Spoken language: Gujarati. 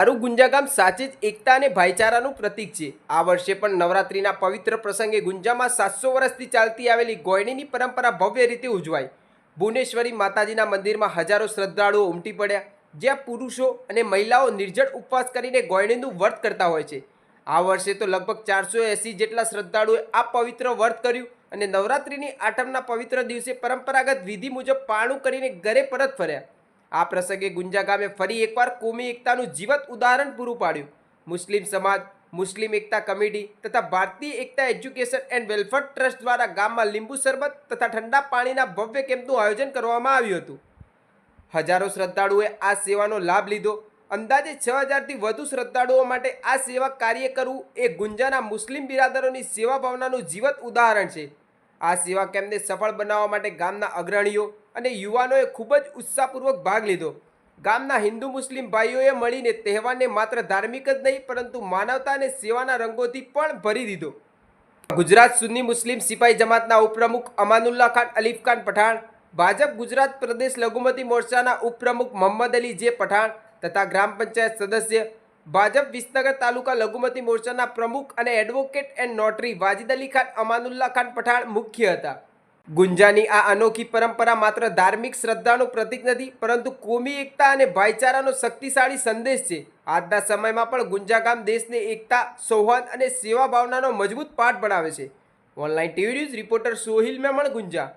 મારું ગુંજા ગામ સાચે જ એકતા અને ભાઈચારાનું પ્રતીક છે. આ વર્ષે પણ નવરાત્રિના પવિત્ર પ્રસંગે ગુંજામાં સાતસો વર્ષથી ચાલતી આવેલી ગોયણીની પરંપરા ભવ્ય રીતે ઉજવાઈ ભુવનેશ્વરી માતાજીના મંદિરમાં હજારો શ્રદ્ધાળુઓ ઉમટી પડ્યા, જ્યાં પુરુષો અને મહિલાઓ નિર્જળ ઉપવાસ કરીને ગોયણીનું વ્રત કરતા હોય છે. આ વર્ષે તો લગભગ ચારસો એંસી જેટલા શ્રદ્ધાળુઓએ આ પવિત્ર વ્રત કર્યું અને નવરાત્રિની આઠમના પવિત્ર દિવસે પરંપરાગત વિધિ મુજબ પાણું કરીને ઘરે પરત ફર્યા. આ પ્રસંગે ગુંજા ગામે ફરી એકવાર કોમી એકતાનું જીવંત ઉદાહરણ પૂરું પાડ્યું. મુસ્લિમ સમાજ, મુસ્લિમ એકતા કમિટી તથા ભારતીય Ekta education and welfare trust દ્વારા ગામમાં લીંબુ શરબત તથા ઠંડા પાણીના ભવ્ય કેમ્પનું આયોજન કરવામાં આવ્યું હતું. હજારો શ્રદ્ધાળુઓએ આ સેવાનો લાભ લીધો. અંદાજે છ હજારથી વધુ શ્રદ્ધાળુઓ માટે આ સેવા કાર્ય કરવું એ ગુંજાના મુસ્લિમ બિરાદરોની સેવા ભાવનાનું જીવંત ઉદાહરણ છે. આ સેવા કેમ્પને સફળ બનાવવા માટે ગામના અગ્રણીઓ અને યુવાનોએ ખૂબ જ ઉત્સાહપૂર્વક ભાગ લીધો. ગામના હિન્દુ મુસ્લિમ ભાઈઓએ મળીને તહેવારને માત્ર ધાર્મિક જ નહીં, પરંતુ માનવતા અને સેવાના રંગોથી પણ ભરી દીધો. ગુજરાત સુન્ની મુસ્લિમ સિપાઈ જમાતના ઉપપ્રમુખ અમાનુલ્લા ખાન, અલીફ ખાન પઠાણ, ભાજપ ગુજરાત પ્રદેશ લઘુમતી મોરચાના ઉપપ્રમુખ મોહમ્મદ અલી જે પઠાણ તથા ગ્રામ પંચાયત સદસ્ય ભાજપ વિસનગર તાલુકા લઘુમતી મોરચાના પ્રમુખ અને advocate and notary Wajid Ali Khan Amanullah Khan Pathan મુખ્ય હતા. ગુંજાની આ અનોખી પરંપરા માત્ર ધાર્મિક શ્રદ્ધાનું પ્રતીક નથી, પરંતુ કોમી એકતા અને ભાઈચારાનો શક્તિશાળી સંદેશ છે. આજના સમયમાં પણ ગુંજા ગામ દેશને એકતા સૌહાર્દ અને સેવા ભાવનાનો મજબૂત પાઠ બનાવે છે. Online TV news reporter Sohil Memon, Gunja.